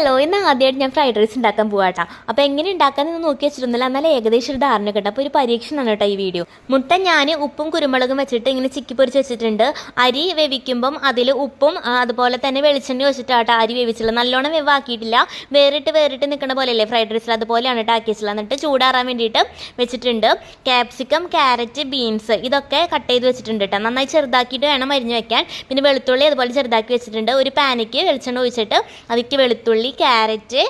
Hello ഇന്ന് ആദ്യമായിട്ട് ഞാൻ ഫ്രൈഡ് റൈസ് ഉണ്ടാക്കാൻ പോവാട്ടോ. അപ്പോൾ എങ്ങനെ ഉണ്ടാക്കാമെന്ന് നോക്കി വെച്ചിരുന്നില്ല എന്നാൽ ഏകദേശം ഒരു ധാരണ കേട്ടോ. അപ്പോൾ ഒരു പരീക്ഷണമാണ് കേട്ടോ ഈ വീഡിയോ. മുട്ട ഞാൻ ഉപ്പും കുരുമുളകും വെച്ചിട്ട് ഇങ്ങനെ ചിക്കി പൊരിച്ച് വെച്ചിട്ടുണ്ട്. അരി വേവിക്കുമ്പം അതിൽ ഉപ്പും അതുപോലെ തന്നെ വെളിച്ചെണ്ണ വെച്ചിട്ടാട്ടോ അരി വേവിച്ചില്ല നല്ലോണം വേവാക്കിയിട്ടില്ല. വേറിട്ട് വേറിട്ട് നിൽക്കുന്ന പോലെയല്ലേ ഫ്രൈഡ് റൈസിൽ അതുപോലെയാണ് കേട്ടോ ആക്കി എന്നിട്ട് ചൂടാറാൻ വേണ്ടിയിട്ട് വെച്ചിട്ടുണ്ട് ക്യാപ്സിക്കം ക്യാരറ്റ് ബീൻസ് ഇതൊക്കെ കട്ട് ചെയ്ത് വെച്ചിട്ടുണ്ട് കേട്ടോ. നന്നായി ചെറുതാക്കിയിട്ട് വേണം അരിഞ്ഞ് വെക്കാൻ. പിന്നെ വെളുത്തുള്ളി അതുപോലെ ചെറുതാക്കി വെച്ചിട്ടുണ്ട്. ഒരു പാനിക്ക് വെളിച്ചെണ്ണ ഒഴിച്ചിട്ട് അതിക്ക് വെളുത്തുള്ളി ക്യാരറ്റ്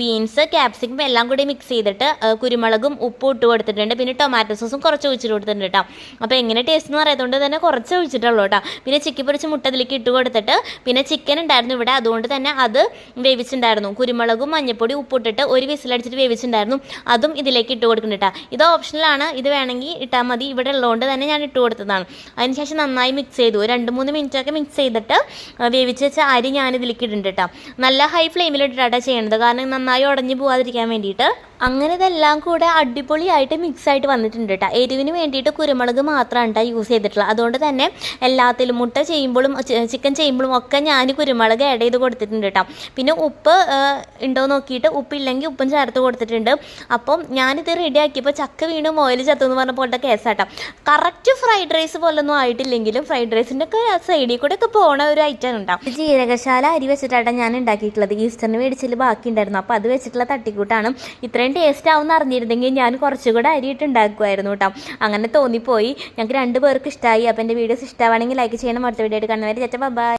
ബീൻസ് ക്യാപ്സിക്കം എല്ലാം കൂടി മിക്സ് ചെയ്തിട്ട് കുരുമുളകും ഉപ്പും ഇട്ട് കൊടുത്തിട്ടുണ്ട്. പിന്നെ ടൊമാറ്റോ സോസും കുറച്ച് ഒഴിച്ചിട്ട് കൊടുത്തിട്ടുണ്ട് കേട്ടോ അപ്പോൾ എങ്ങനെ ടേസ്റ്റ് എന്ന് പറയുന്നതുകൊണ്ട് തന്നെ കുറച്ച് ഒഴിച്ചിട്ടുള്ളൂ കേട്ടോ പിന്നെ ചിക്കി പൊരിച്ച് മുട്ട അതിലേക്ക് ഇട്ട് കൊടുത്തിട്ട് പിന്നെ ചിക്കൻ ഉണ്ടായിരുന്നു ഇവിടെ. അതുകൊണ്ട് തന്നെ അത് വേവിച്ചിട്ടുണ്ടായിരുന്നു. കുരുമുളകും മഞ്ഞപ്പൊടി ഉപ്പിട്ടിട്ട് ഒരു വിസിലടിച്ചിട്ട് വേവിച്ചിട്ടുണ്ടായിരുന്നു. അതും ഇതിലേക്ക് ഇട്ട് കൊടുക്കുന്നുണ്ട് കേട്ടോ ഇത് ഓപ്ഷനിലാണ് ഇത് വേണമെങ്കിൽ ഇട്ടാൽ മതി. ഇവിടെ ഉള്ളതുകൊണ്ട് തന്നെ ഞാൻ ഇട്ട് കൊടുത്തതാണ്. അതിനുശേഷം നന്നായി മിക്സ് ചെയ്തു. രണ്ട് മൂന്ന് മിനിറ്റൊക്കെ മിക്സ് ചെയ്തിട്ട് വേവിച്ച് വെച്ച അരി ഞാൻ ഇതിലേക്ക് ഇടുന്നുണ്ട് കേട്ടോ നല്ല ഹൈ ഫ്ലെയിമിൽ ഇട്ടിട്ടാണ് ചെയ്യേണ്ടത് കാരണം നന്നായി ഉടഞ്ഞു പോകാതിരിക്കാൻ വേണ്ടിയിട്ട്. അങ്ങനെ ഇതെല്ലാം കൂടെ അടിപൊളിയായിട്ട് മിക്സ് ആയിട്ട് വന്നിട്ടുണ്ട് കേട്ടോ എരിവിന് വേണ്ടിയിട്ട് കുരുമുളക് മാത്രമാണ് കേട്ടോ യൂസ് ചെയ്തിട്ടുള്ളത്. അതുകൊണ്ട് തന്നെ എല്ലാത്തിലും മുട്ട ചെയ്യുമ്പോഴും ചിക്കൻ ചെയ്യുമ്പോഴും ഒക്കെ ഞാൻ കുരുമുളക് ആഡ് ചെയ്ത് കൊടുത്തിട്ടുണ്ട് കേട്ടോ പിന്നെ ഉപ്പ് ഉണ്ടോ നോക്കിയിട്ട് ഉപ്പില്ലെങ്കിൽ ഉപ്പും ചേർത്ത് കൊടുത്തിട്ടുണ്ട്. അപ്പം ഞാനിത് റെഡി ആക്കിയപ്പോൾ ചക്ക വീണ്ടും ഓയിൽ ചത്തു എന്ന് പറഞ്ഞ പോലത്തെ കേസാട്ടോ കറക്റ്റ് ഫ്രൈഡ് റൈസ് പോലൊന്നും ആയിട്ടില്ലെങ്കിലും ഫ്രൈഡ് റൈസിന്റെ ഒക്കെ സൈഡിൽ കൂടെ ഒക്കെ പോണ ഒരു ഐറ്റം ഉണ്ടാവും ജീരകശാല അരി വെച്ചിട്ടാണ് ഞാൻ ഉണ്ടാക്കിയിട്ടുള്ളത്. ഈസ്റ്ററിന് മേടിച്ചിൽ ബാക്കി ഉണ്ടായിരുന്നു അപ്പോൾ അത് വെച്ചിട്ടുള്ള തട്ടിക്കൂട്ടാണ്. ഇത്രയും ടേസ്റ്റ് ആവും അറിഞ്ഞിരുന്നെങ്കിൽ ഞാൻ കുറച്ചുകൂടെ അരിയിട്ട് ഉണ്ടാക്കുമായിരുന്നു കേട്ടോ. അങ്ങനെ തോന്നിപ്പോയി. ഞങ്ങൾക്ക് രണ്ട് പേർക്ക് ഇഷ്ടമായി അപ്പോൾ എന്റെ വീഡിയോസ് ഇഷ്ടമാണെങ്കിൽ ലൈക്ക് ചെയ്യണം. അടുത്ത വീഡിയോ ആയിട്ട് കാണുന്നവരെ. ചേച്ചാ ബൈ